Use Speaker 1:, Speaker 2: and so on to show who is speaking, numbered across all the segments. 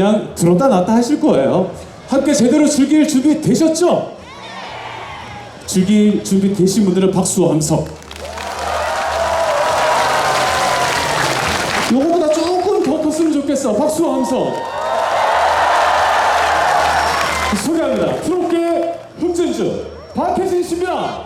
Speaker 1: 그냥 들었다 놨다 하실 거예요. 함께 제대로 즐길 준비 되셨죠? 즐길 준비 되신 분들은 박수와 함성. 요거보다 조금 더 컸으면 좋겠어. 박수와 함성. 소개합니다. 프로계 흥진주 박혜진 씨입니다.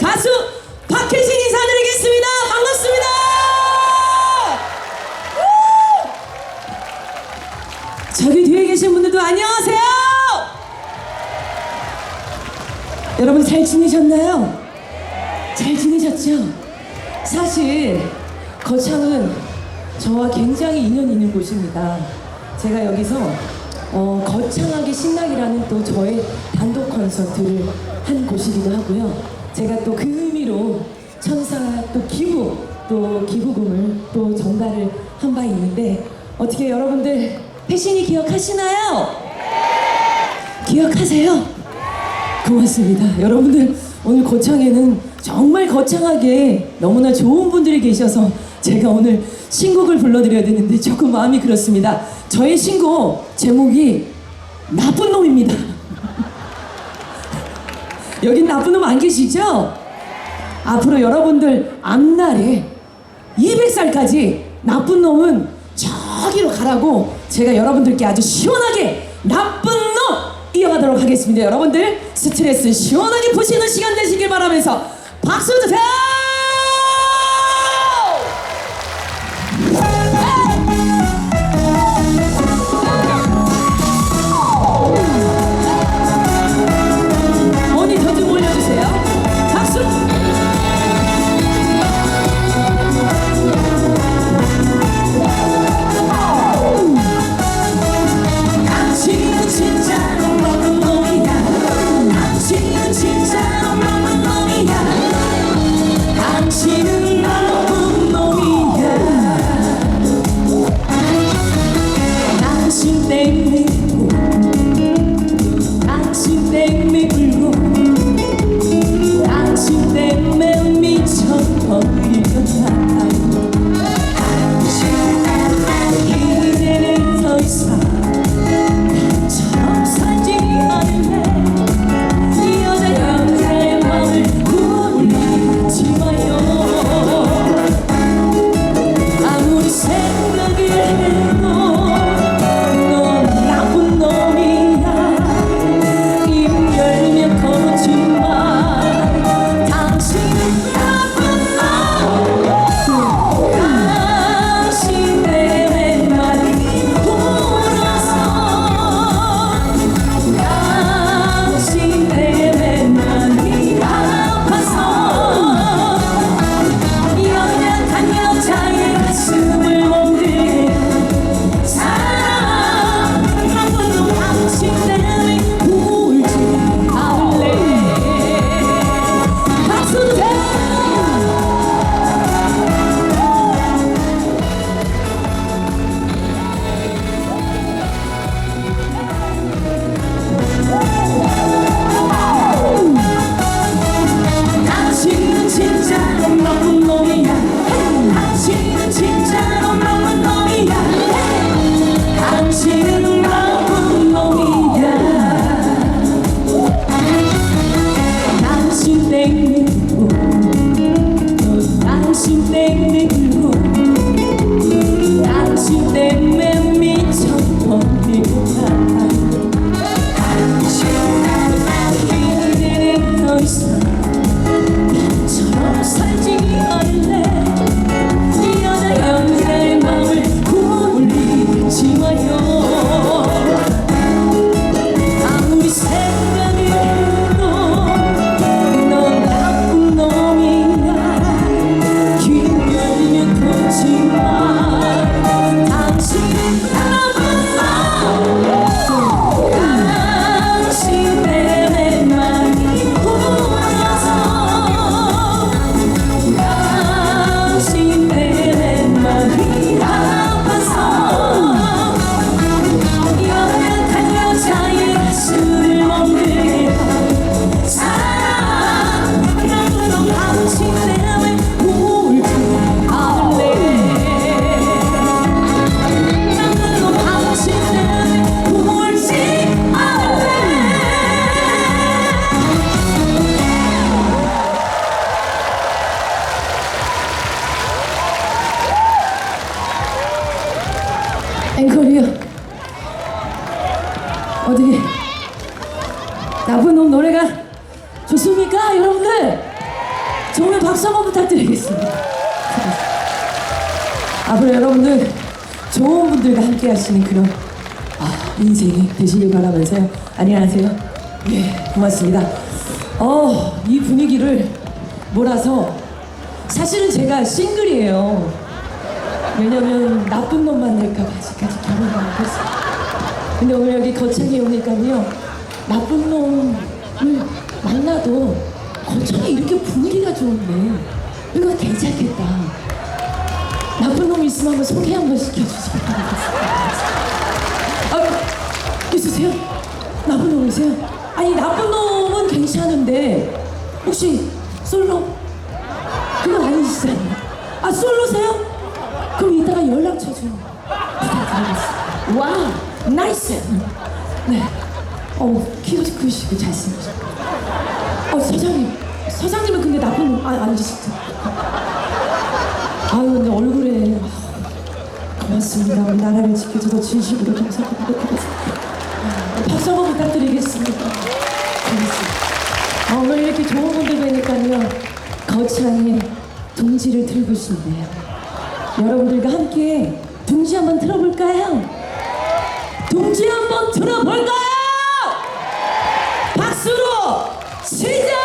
Speaker 2: 가수 박혜신 인사드리겠습니다. 반갑습니다. 우! 저기 뒤에 계신 분들도 안녕하세요. 여러분 잘 지내셨나요? 잘 지내셨죠? 사실 거창은 저와 굉장히 인연 있는 곳입니다. 제가 여기서 어, 거창하게 신나기라는 또 저의 단독 콘서트를 한 곳이기도 하고요. 제가 또 그 의미로 천사 또 기부
Speaker 1: 또 기부금을 또 전달을 한바 있는데 어떻게 여러분들 패신이 기억하시나요? 기억하세요? 고맙습니다. 여러분들 오늘 거창에는 정말 거창하게 너무나 좋은 분들이 계셔서 제가 오늘 신곡을 불러드려야 되는데 조금 마음이 그렇습니다. 저의 신곡 제목이 나쁜 놈입니다. 여긴 나쁜 놈 안 계시죠? 앞으로 여러분들 앞날에 200살까지 나쁜 놈은 저기로 가라고 제가 여러분들께 아주 시원하게 나쁜 놈 이어가도록 하겠습니다. 여러분들 스트레스 시원하게 푸시는 시간 되시길 바라면서 박수 주세요! 좋은 분들과 함께 하시는 그런 아, 인생이 되시길 바라면서요. 안녕하세요. 예, 고맙습니다. 어, 이 분위기를 몰아서 사실은 제가 싱글이에요. 왜냐면 나쁜 놈 만날까봐 아직까지 결혼을 못했어요. 근데 오늘 여기 거창에 오니까요. 나쁜 놈을 만나도 거창이 이렇게 분위기가 좋은데 이거 괜찮겠다. 나쁜 놈 있으면 한번 소개 한번 시켜주세요. 아, 있으세요? 나쁜 놈 있으세요? 아니 나쁜 놈은 괜찮은데 혹시 솔로? 그거 아니시잖아요. 아 솔로세요? 그럼 이따가 연락처 좀 부탁드리겠습니다. 와, 나이스. 네. 어, 키도 크시고 잘생기시고. 어, 사장님. 사장님은 근데 나쁜 놈, 아, 아니시죠? 아유, 근데 얼굴에. 아, 고맙습니다. 우리 나라를 지켜줘서 진심으로. 아, 박수 한번 부탁드리겠습니다. 고맙습니다. 아, 오늘 이렇게 좋은 분들 뵈니까요. 거창에 둥지를 들고 싶네요. 여러분들과 함께 둥지 한번 틀어볼까요? 둥지 한번 틀어볼까요? 박수로 시작!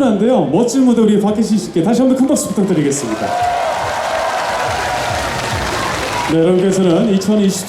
Speaker 3: 후끈한데요. 멋진 무대 우리 박혜신 씨께 다시 한번 큰 박수 부탁드리겠습니다. 네, 여러분께서는 2024